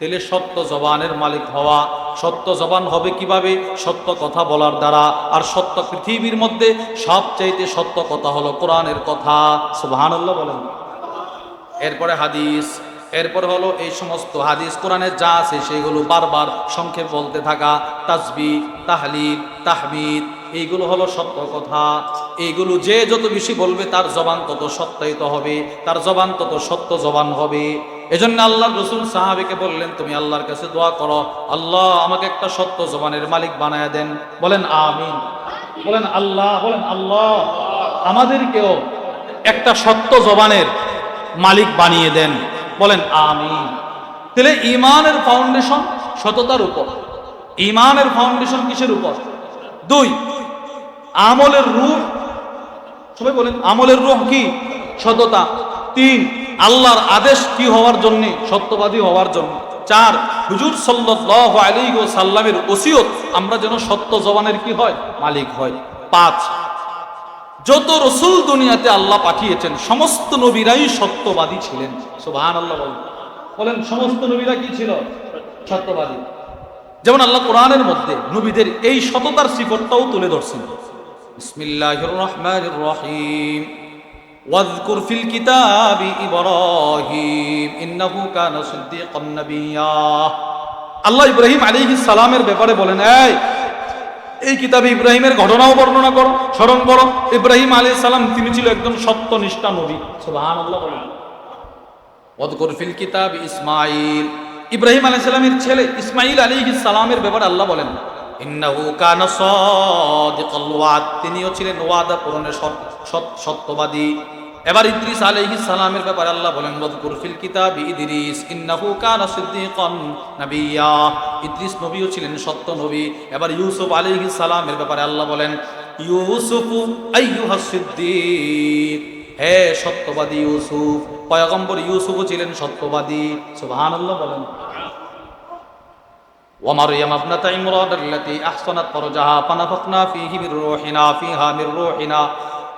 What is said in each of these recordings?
তাহলে সত্য জবানের মালিক হওয়া, সত্য জবান হবে কীভাবে? সত্য কথা বলার দ্বারা। আর সত্য পৃথিবীর মধ্যে সবচাইতে সত্য কথা হলো কোরআনের কথা। সুবহানাল্লাহ বলেন। এরপরে হাদিস। এরপর হলো এই সমস্ত হাদিস। কোরআনে যা আছে সেগুলো বারবার সংক্ষেপ বলতে থাকা। তাসবি, তাহলিল, তাহমিদ, এইগুলো হলো সত্য কথা। এইগুলো যে যত বেশি বলবে তার জবান তত সত্যায়িত হবে। তার জবান তত সত্য জবান হবে। এজন্য আল্লাহ রসুল সাহাবিকে বললেন, তুমি আল্লাহর কাছে দোয়া করো। আল্লাহ আমাকে একটা সত্য জবানের মালিক বানায় দেন। বলেন, আমিন। বলেন, আল্লাহ। বলেন, আল্লাহ আমাদেরকেও একটা সত্য জবানের মালিক বানিয়ে দেন। বলেন, আমিন। তাহলে ইমানের ফাউন্ডেশন সততার উপর। ইমানের ফাউন্ডেশন কিসের উপর? দুই, আমলের রূপ। সবাই বলেন, আমলের রূপ কি? সততা। তিন আল্লাহর আদেশ কি হওয়ার জন্য? সত্যবাদী হওয়ার জন্য। চার, হুজুর সাল্লাল্লাহু আলাইহি সাল্লামের ওসিয়ত, আমরা যেন সত্য জবানের কি হয়? মালিক হয়। পাঁচ, যত রসুল দুনিয়াতে আল্লাহ পাঠিয়েছেন, সমস্ত নবীরাই সত্যবাদী ছিলেন। সুবহান আল্লাহ বলেন, সমস্ত নবীরা কি ছিল? সত্যবাদী। যেমন আল্লাহ কোরআনের মধ্যে নবীদের এই সততার সিফতটাও তুলে ধরছেন। বিসমিল্লাহির রহমানির রহিম। واذكر في الكتاب إبراهيم إنه كان صديقا نبيا আল্লাহ ইব্রাহিম আলাইহিস সালামের ব্যাপারে বলেন এই এই কিতাবে ইব্রাহিমের ঘটনাও বর্ণনা করো স্মরণ করো ইব্রাহিম আলী সালাম তিনি ছিল একজন সত্যনিষ্ঠা নবী সুবহান আল্লাহ বলেন ওয়াদকুর ফিল কিতাব ইসমাইল ইব্রাহিম আলী সালামের ছেলে ইসমাইল আলী সালামের ব্যাপারে আল্লাহ বলেন তিনিও ছিলেন ওয়াদা সৎ- সত্যবাদী। এবার ইদ্রিস আলাইহিস সালামের ব্যাপারে আল্লাহ বলেন, ওয়াদকুর ফিল কিতাবি ইদ্রিস, ইন্নাহু কানা সিদ্দিকান নাবিয়্যা ইদ্রিস নবীও ছিলেন সত্য নবী। এবার ইউসুফ আলাইহিস সালামের ব্যাপারে আল্লাহ বলেন, ইউসুফ আইয়ুহাস সিদ্দিক। হে সত্যবাদী ইউসুফ, পয়গম্বর ইউসুফও ছিলেন সত্যবাদী। সুবহানাল্লাহ বলেন। ومريم ابنة عمران التي أحصنت فرجها فنفخنا فيه من روحنا فيها من روحنا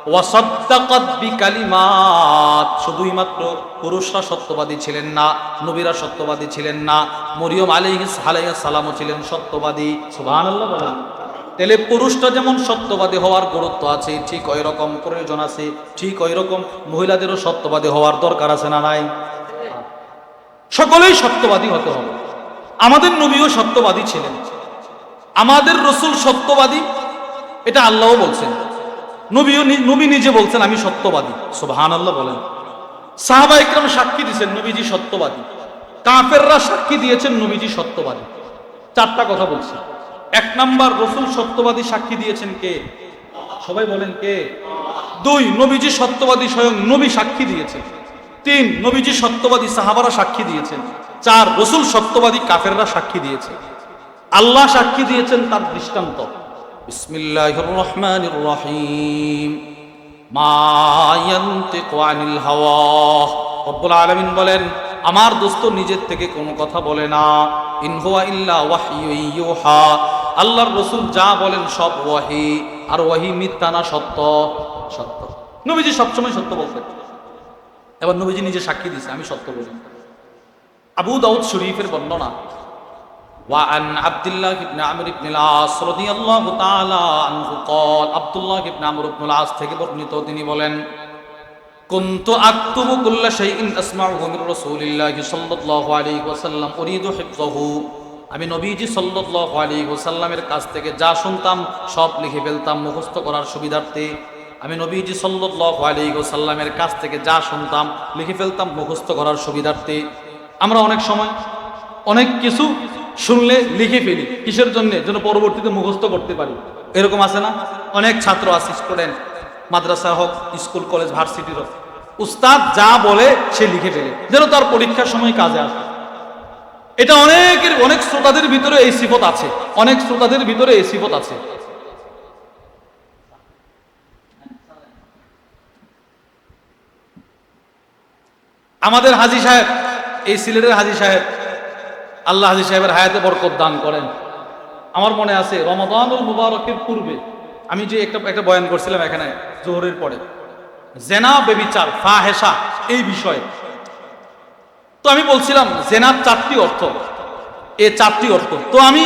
وصدقت بكلمات শুধুই মাত্র পুরুষরা সত্যবাদী ছিলেন না নবীরা সত্যবাদী ছিলেন না মরিয়ম আলাইহিস আলাইহিস সালামও ছিলেন সত্যবাদী সুবহানাল্লাহ বলেন তাহলে পুরুষটা যেমন সত্যবাদী হওয়ার গুরুত্ব আছে ঠিক ওই রকম প্রয়োজন আছে ঠিক ওই রকম মহিলাদেরও সত্যবাদী হওয়ার দরকার আছে না নাই সকলেই সত্যবাদী হতে হবে আমাদের নবীও সত্যবাদী ছিলেন। আমাদের রসুল সত্যবাদী, এটা আল্লাহও বলছেন। নবীও নবী নিজে বলছেন, আমি সত্যবাদী। সোভান আল্লাহ বলেন। সাহাবা ইকরাম সাক্ষী দিয়েছেন, নবীজি সত্যবাদী। কাফেররা সাক্ষী দিয়েছেন, নবীজি সত্যবাদী। চারটা কথা বলছি। এক নাম্বার, রসুল সত্যবাদী সাক্ষী দিয়েছেন কে? সবাই বলেন কে? দুই, নবীজি সত্যবাদী স্বয়ং নবী সাক্ষী দিয়েছেন। তিন, নবীজি সত্যবাদী সাহাবারা সাক্ষী দিয়েছেন। চার রসুল সত্যবাদী কাফেররা সাক্ষী দিয়েছে। আল্লাহ সাক্ষী দিয়েছেন তার দৃষ্টান্ত। বিসমিল্লাহির রহমানির রহিম রব্বুল আলামিন বলেন, আমার দোস্ত নিজের থেকে কোনো কথা বলে না। ইন হুয়া ইল্লা ওয়াহয়ু আল্লাহর রসুল যা বলেন সব ওয়াহি। আর ওয়াহি মিথ্যা না, সত্য? সত্য। নবীজি সবসময় সত্য বলতেন। এবার নবীজি নিজে সাক্ষী দিয়েছে, আমি সত্য বলি। আবু দাউদ শরীফের বর্ণনা وعن عبد الله بن عمرو بن العاص رضي الله تعالى عنه قال عبد الله بن عمرو بن العاص থেকে বর্ণিত তিনি বলেন كنت أكتب كل شيء أسمعه من رسول الله صلى الله عليه وسلم أريد حفظه আমি নবীজি সাল্লাল্লাহু আলাইহি ওয়াসাল্লামের কাছ থেকে যা শুনতাম সব লিখে ফেলতাম মুখস্থ করার সুবিধার্থে আমি নবীজি সাল্লাল্লাহু আলাইহি ওয়াসাল্লামের কাছ থেকে যা শুনতাম লিখে ফেলতাম মুখস্থ করার সুবিধার্থে আমরা অনেক সময় অনেক কিছু শুনলে লিখে ফেলি। কিসের জন্য? যেন পরবর্তীতে মুখস্থ করতে পারি। এরকম আছে না? অনেক ছাত্র আছে স্টুডেন্ট মাদ্রাসা হোক স্কুল কলেজ ভার্সিটির হোক। উস্তাদ যা বলে, সে লিখে ফেলে। যেন তার পরীক্ষার সময় কাজে আসে। এটা অনেকের, অনেক শ্রোতাদের ভিতরে এই সিফত আছে। অনেক শ্রোতাদের ভিতরে এই সিফত আছে। আমাদের হাজি সাহেব এই সিলেটের হাজি সাহেব, আল্লাহ হাজি সাহেবের হায়াতে বরকত দান করেন। আমার মনে আছে, রমাদানুল মুবারকের পূর্বে আমি যে একটা একটা বয়ান করছিলাম এখানে, জোহরের পরে, জেনা বেবিচার ফাহেসা এই বিষয়ে। তো আমি বলছিলাম, জেনার চারটি অর্থ। এ চারটি অর্থ। তো আমি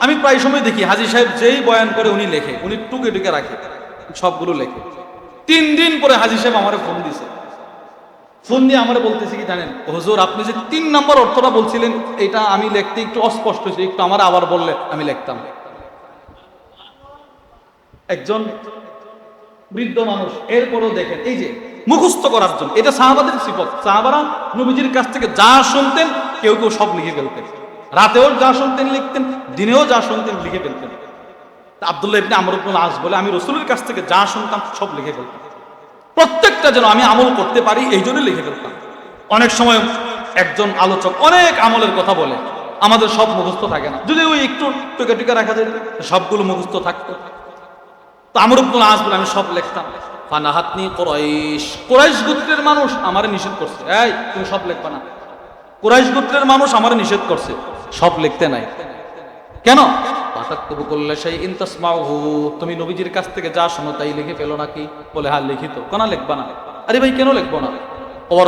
আমি প্রায় সময় দেখি, হাজি সাহেব যেই বয়ান করে উনি লেখে, উনি টুকে টুকে রাখে, সবগুলো লেখে। তিন দিন পরে হাজি সাহেব আমার ফোন দিছে। ফোন দিয়ে আমরা বলতেছি কি জানেন? হজুর, আপনি যে তিন নম্বর অর্থটা বলছিলেন এটা আমি লিখতে একটু অস্পষ্ট হয়েছে, একটু আমার আবার বললে আমি লিখতাম। একজন বৃদ্ধ মানুষ, এরপরও দেখেন, এই যে মুখস্থ করার জন্য, এটা সাহাবাদের সিফত। সাহাবারা নবীজির কাছ থেকে যা শুনতেন, কেউ কেউ সব লিখে ফেলতেন। রাতেও যা শুনতেন লিখতেন, দিনেও যা শুনতেন লিখে ফেলতেন। আব্দুল্লাহ ইবনে আমর আস বলে, আমি রসুলের কাছ থেকে যা শুনতাম, সব লিখে ফেলতাম। প্রত্যেকটা যেন আমি আমল করতে পারি, এই জন্য লিখে ফেলতাম। অনেক সময় একজন আলোচক অনেক আমলের কথা বলে, আমাদের সব মুখস্থ থাকে না। যদি ওই একটু টুকে টুকে রাখা যেত সবগুলো মুখস্থ থাকতো। তো আমর বলে, আমি সব লিখতাম। ফানাহাতনি কোরাইশ। কোরাইশ গোত্রের মানুষ আমার নিষেধ করছে। এই, তুমি সব লিখবা না। কোরাইশ গোত্রের মানুষ আমার নিষেধ করছে। সব লিখতে নাই। কেন? পাঠাত্তবু করলে সেই ইন্তাসমাহু তুমি নবীজির কাছ থেকে যা শোনো তাই লিখে ফেলো নাকি? বলে হ্যাঁ লিখিত। কেন লিখবা না? আরে ভাই, কেন লিখব না?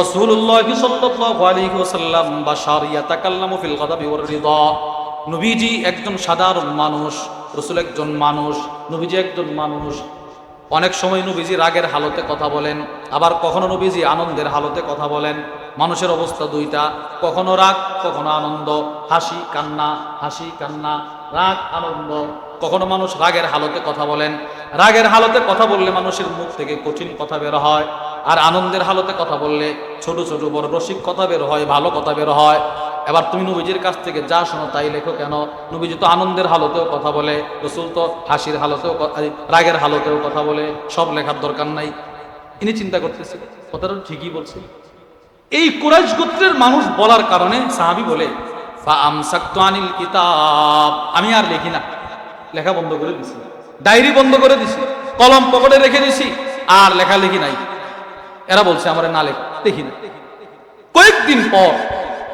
রাসূলুল্লাহ সাল্লাল্লাহু আলাইহি ওয়াসাল্লাম বাশার ইয়াতাকাল্লামু ফিল গাদাবি ওয়ার রিদা। নবীজি একজন সাধারণ মানুষ, রসুল একজন মানুষ, নবীজি একজন মানুষ। অনেক সময় নবীজি রাগের হালতে কথা বলেন, আবার কখনো নবীজি আনন্দের হালতে কথা বলেন। মানুষের অবস্থা দুইটা। কখনো রাগ, কখনো আনন্দ। হাসি, কান্না হাসি, কান্না। রাগ, আনন্দ। কখনো মানুষ রাগের হালতে কথা বলেন। রাগের হালতে কথা বললে মানুষের মুখ থেকে কঠিন কথা বের হয়। আর আনন্দের হালতে কথা বললে ছোট ছোট, বড় রসিক কথা বের হয়, ভালো কথা বের হয়। এবার তুমি নবীজির কাছ থেকে যা শোনো তাই লেখো কেন? নবীজি তো আনন্দের হালতেও কথা বলে, রসুল তো হাসির হালতেও রাগের হালতেও কথা বলে, সব লেখার দরকার নাই। ইনি চিন্তা করতেছে, কথাটা ঠিকই বলছে। এই কুরাইশ গোত্রের মানুষ বলার কারণে সাহাবি বলে, "ফা আনিল কিতাব। আমি আর লিখি না। লেখা বন্ধ করে দিছি। ডায়েরি বন্ধ করে দিছি। কলম পকেটে রেখে দিছি। আর লেখা লিখি নাই। এরা বলছে, আমার না লেখ, দেখি না। কয়েকদিন পর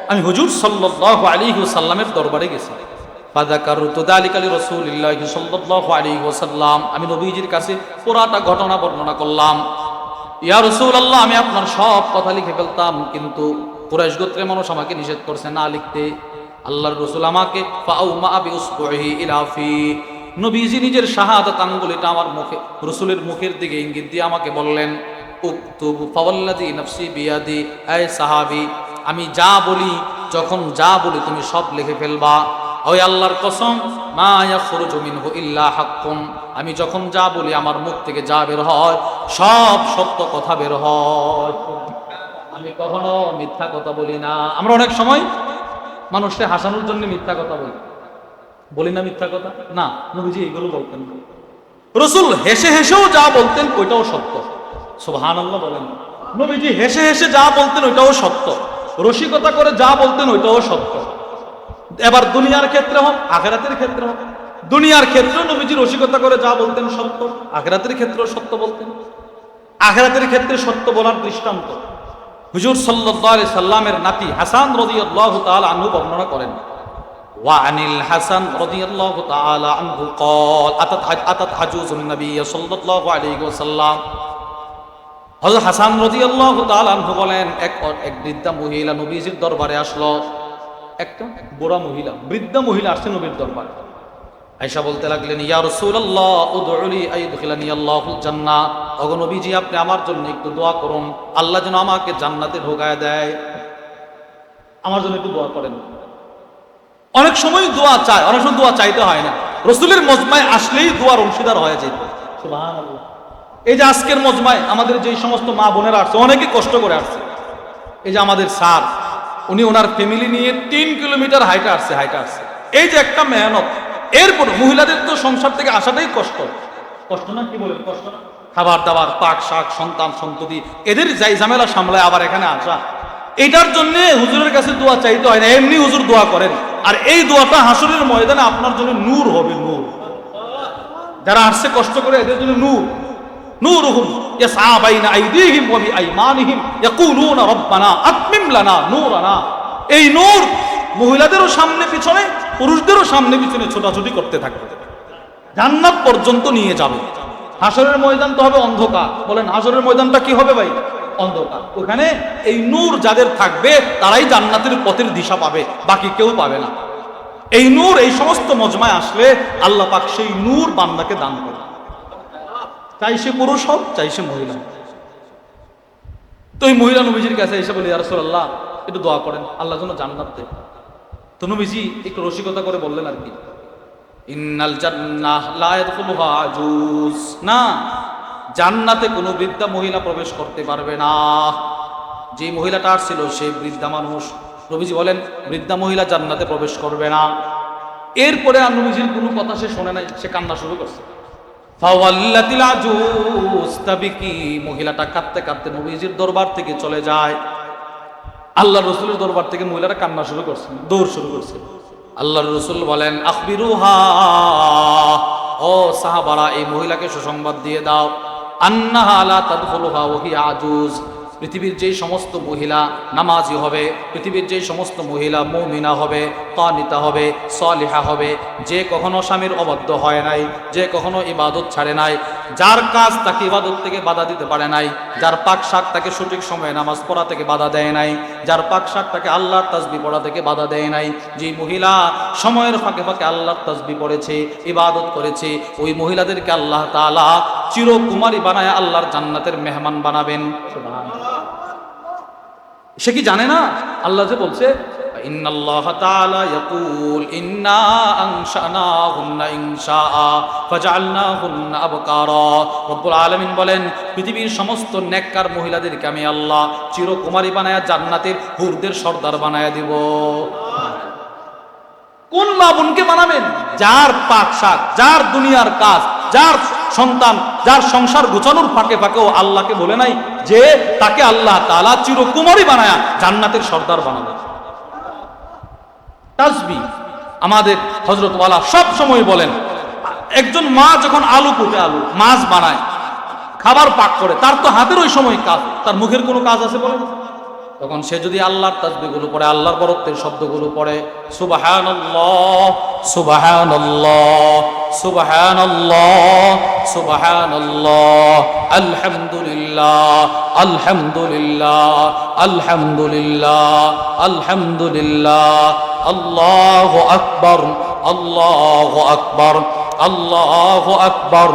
আমি হুজুর সাল্লাল্লাহু আলাইহি ওয়াসাল্লামের দরবারে গেছি। আমি নবীজির কাছে পুরাটা ঘটনা বর্ণনা করলাম। ইয়া রাসূলুল্লাহ, আমি আপনার সব কথা লিখে ফেলতাম, কিন্তু কুরাইশ গোত্রের মানুষ আমাকে নিষেধ করছে না লিখতে। আল্লাহর রসুল আমাকে ফাউমা বি উসবুহি ইলা ফি। নবীজি নিজের শাহাদাত আঙ্গুলিটা আমার মুখে, রসুলের মুখের দিকে ইঙ্গিত দিয়ে আমাকে বললেন, উক্তুব ফাওয়াল্লাযী নাফসি বিয়াদি আয় সাহাবী, আমি যা বলি, যখন যা বলি তুমি সব লিখে ফেলবা। ওই আল্লাহর কসম মা আমি যখন যা বলি আমার মুখ থেকে যা বের হয়, সব সত্য কথা বের হয়। আমি কখনো মিথ্যা কথা বলি না। আমরা অনেক সময় মানুষকে হাসানোর জন্য মিথ্যা কথা বলি। বলি না মিথ্যা কথা? না, নবীজি এগুলো বলতেন। রসুল হেসে হেসেও যা বলতেন, ওইটাও সত্য। সুবহান বলেন। নবীজি হেসে হেসে যা বলতেন, ওইটাও সত্য। রসিকতা করে যা বলতেন, ওইটাও সত্য। এবার দুনিয়ার ক্ষেত্রে হোক আখেরাতের ক্ষেত্রে হোক দুনিয়ার ক্ষেত্রেও নবীজি রসিকতা করে যা বলতেন সত্য আখেরাতের ক্ষেত্রেও সত্য বলতেন আখেরাতের ক্ষেত্রে সত্য বলার দৃষ্টান্ত হুজুর সাল্লাল্লাহু আলাইহি সাল্লামের নাতি হাসান রাদিয়াল্লাহু তাআলা আনহু বর্ণনা করেন وعن الحسن رضي الله تعالى عنه قال أتت أتت عجوز النبي صلى الله عليه وسلم হযরত হাসান রাদিয়াল্লাহু তাআলা আনহু বলেন এক এক বৃদ্ধা মহিলা নবীজির দরবারে আসলো একটা বুড়া মহিলা, বৃদ্ধা মহিলা আসছে নবীর দরবারে। আয়সা বলতে লাগলেন, ইয়া রাসূলুল্লাহ, উদউলি আইদখিলানি আপনি আমার জন্য একটু দোয়া করুন। আল্লাহ যেন আমাকে জান্নাতে ঢোকায় দেয়। আমার জন্য একটু দোয়া করেন। অনেক সময় দোয়া চায়, অনেক সময় দোয়া চাইতে হয় না। রসুলের মজমায় আসলেই দোয়ার অংশীদার হয়ে যেত। এই যে আজকের মজমায় আমাদের যে সমস্ত মা বোনেরা আসছে, অনেকে কষ্ট করে আসছে। এই যে আমাদের স্যার উনি ওনার ফ্যামিলি নিয়ে তিন কিলোমিটার হাইটে আসছে হাইটে আসছে। এই যে একটা মেহনত এরপর মহিলাদের তো সংসার থেকে আসাটাই কষ্ট। কষ্ট না কি বলেন? কষ্ট না? খাবার দাবার পাক শাক সন্তান সন্ততি এদের যাই ঝামেলা সামলায় আবার এখানে আসা। এটার জন্য হুজুরের কাছে দোয়া চাইতে হয় না এমনি হুজুর দোয়া করেন। আর এই দোয়াটা হাসুরের ময়দানে আপনার জন্য নূর হবে নূর। যারা আসছে কষ্ট করে এদের জন্য নূর। নূরুহুম ইয়াসআ বাইনা আইদিহিম ওয়া বিআইমানিহিম ইয়াকুলুনা রাব্বানা আতমিম লানা নূরানা। এই নূর মহিলাদেরও সামনে পিছনে, পুরুষদেরও সামনে পিছনে ছোটাছুটি করতে থাকবে জান্নাত পর্যন্ত নিয়ে যাবে। হাসরের ময়দান তো হবে অন্ধকার। বলেন হাসরের ময়দানটা কি হবে ভাই? অন্ধকার। ওখানে এই নূর যাদের থাকবে, তারাই জান্নাতের পথের দিশা পাবে, বাকি কেউ পাবে না। এই নূর, এই সমস্ত মজমায় আসলে আল্লাহ পাক সেই নূর বান্দাকে দান করে চাই সে পুরুষ হোক, চাই সে মহিলা হোক। তো ওই মহিলা নবীজির কাছে এসে বলি আল্লাহ একটু দোয়া করেন, আল্লাহ যেন জান্নাত দেয়। তো নবীজি একটু রসিকতা করে বললেন আর কি, ইন্নাল জান্নাহ না, জান্নাতে কোনো বৃদ্ধা মহিলা প্রবেশ করতে পারবে না। যে মহিলাটা ছিল সে বৃদ্ধা মানুষ। নবীজি বলেন, বৃদ্ধা মহিলা জান্নাতে প্রবেশ করবে না। এরপরে আর নবীজির কোনো কথা সে শোনে নাই, সে কান্না শুরু করছে। মহিলাটা কাঁদতে কাঁদতে নবীজির দরবার থেকে চলে যায়? আল্লাহ রসুলের দরবার থেকে মহিলারা কান্না শুরু করছে, দৌড় শুরু করছে। আল্লাহ রসুল বলেন, আখবিরুহা। ও সাহাবারা, এই মহিলাকে সুসংবাদ দিয়ে দাও। আন্না আলা তাদুহা ওহি আজুজ। পৃথিবীর যেই সমস্ত মহিলা নামাজি হবে, পৃথিবীর যেই সমস্ত মহিলা মৌমিনা হবে, কানিতা হবে, সলিহা হবে, যে কখনো স্বামীর অবাধ্য হয় নাই, যে কখনো ইবাদত ছাড়ে নাই, যার কাজ তাকে ইবাদত থেকে বাধা দিতে পারে নাই, যার পাক শাক তাকে সঠিক সময়ে নামাজ পড়া থেকে বাধা দেয় নাই, যার পাক শাক তাকে আল্লাহর তাজবি পড়া থেকে বাধা দেয় নাই যে মহিলা সময়ের ফাঁকে ফাঁকে আল্লাহর তাজবি পড়েছে, ইবাদত করেছে, ওই মহিলাদেরকে আল্লাহ তাআলা চিরকুমারী বানায় আল্লাহর জান্নাতের মেহমান বানাবেন। সে কি জানে না? আল্লাহ যে বলছে রব্বুল বলেন, পৃথিবীর সমস্ত নেককার মহিলাদেরকে আমি আল্লাহ চিরকুমারী বানায়া জান্নাতের হুরদের সর্দার বানায়া দিব। কোন মা বোনকে বানাবেন? যার পাক শাক, যার দুনিয়ার কাজ, যার সন্তান যার সংসার গোছানোর ফাঁকে ফাঁকেও আল্লাহকে বলে নাই যে তাকে আল্লাহ তালা চিরকুমারী বানায়া জান্নাতের সর্দার বানাবে। তাজবি আমাদের হজরতওয়ালা সব সময় বলেন, একজন মা যখন আলু কুটে আলু, মাছ বানায়, খাবার পাক করে, তার তো হাতের ওই সময় কাজ, তার মুখের কোনো কাজ আছে বলেন? তখন সে যদি আল্লাহর তাসবিগুলো পড়ে, আল্লাহর বরত্বের শব্দগুলো পড়ে, সুবাহানাল্লাহ আল্লাহ আকবর আল্লাহ আকবর আল্লাহ আকবর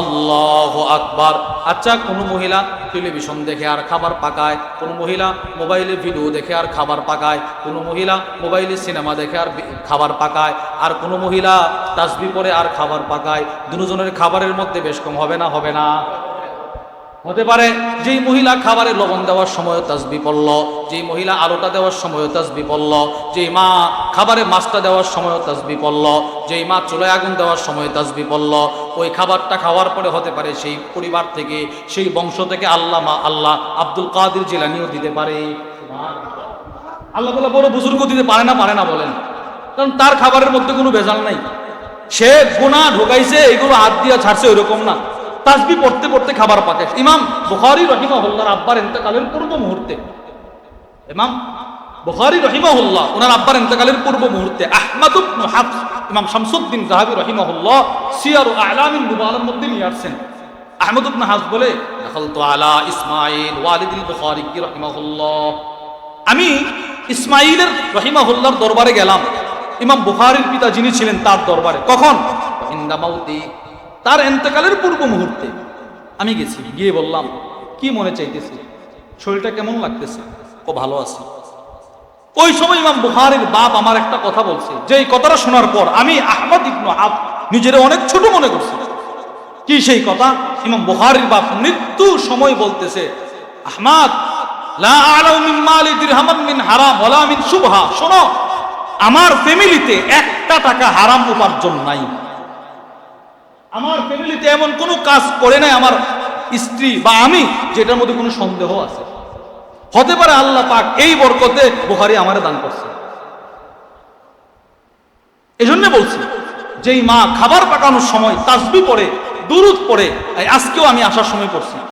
আল্লাহ আকবার। আচ্ছা কোনো মহিলা টেলিভিশন দেখে আর খাবার পাকায়, কোনো মহিলা মোবাইলে ভিডিও দেখে আর খাবার পাকায়, কোনো মহিলা মোবাইলে সিনেমা দেখে আর খাবার পাকায়, আর কোনো মহিলা তাসবি পরে আর খাবার পাকায়, দুজনের খাবারের মধ্যে বেশ কম হবে না হবে না। হতে পারে যেই মহিলা খাবারে লবণ দেওয়ার সময় তাসবি পড়ল, যেই মহিলা আলোটা দেওয়ার সময় তাসবি পড়ল, যেই মা খাবারে মাছটা দেওয়ার সময় তাসবি পড়ল, যেই মা চুলায় আগুন দেওয়ার সময় তাসবি পড়ল। ওই খাবারটা খাওয়ার পরে হতে পারে সেই পরিবার থেকে, সেই বংশ থেকে আল্লাহ মা আল্লাহ আব্দুল কাদির জিলানিও দিতে পারে। আল্লাহ তালা বড় বুজুর্গ দিতে পারে না পারে না বলেন। কারণ তার খাবারের মধ্যে কোনো ভেজাল নাই। সে গুণা ঢোকাইছে এগুলো হাত দিয়া ছাড়ছে ওইরকম না। তাসবি পড়তে পড়তে খাবার পাকে। ইমাম বুখারি রহিমাহুল্লাহর আব্বার ইন্তেকালের পূর্ব মুহূর্তে। ইমাম বুখারি রহিমাহুল্লাহ ওনার আব্বার ইন্তেকালের পূর্ব মুহূর্তে। আহমদ ইবনে হাফস, ইমাম শামসুদ্দিন জাহাবি রহিমাহুল্লাহ সিয়ার আলামিন নুবালার মধ্যে নিয়ে আসছেন। আহমদ ইবনে হাফস বলে, দাখালতু আলা ইসমাইল ওয়ালিদিল বুখারী রহিমাহুল্লাহ। আমি ইসমাইলের রহিমাহুল্লার দরবারে গেলাম। ইমাম বুখারীর পিতা যিনি ছিলেন তার দরবারে। কখন? মাউতি তার এন্তেকালের পূর্ব মুহূর্তে। আমি গেছি, গিয়ে বললাম, কি মনে চাইতেছে? শরীরটা কেমন লাগতেছে? ও ভালো আছে। ওই সময় ইমাম বুখারীর বাপ আমার একটা কথা বলছে, যে এই কথাটা শোনার পর আমি আহমদ ইবনু হাফ নিজের অনেক ছোট মনে করছি। কি সেই কথা? ইমাম বুখারীর বাপ মৃত্যু সময় বলতেছে, আহমাদ মিন মিন মিন শোনো, আমার ফ্যামিলিতে একটা টাকা হারাম উপার্জন নাই। আমার ফ্যামিলিতে এমন কোনো কাজ করে নাই আমার স্ত্রী বা আমি, যেটার মধ্যে কোনো সন্দেহ আছে। হতে পারে আল্লাহ পাক এই বরকতে বোহারি আমারে দান করছে। এজন্য বলছি, যেই মা খাবার পাকানোর সময় তাসবি পড়ে, দুরুদ পড়ে আজকেও আমি আসার সময় পড়ছি।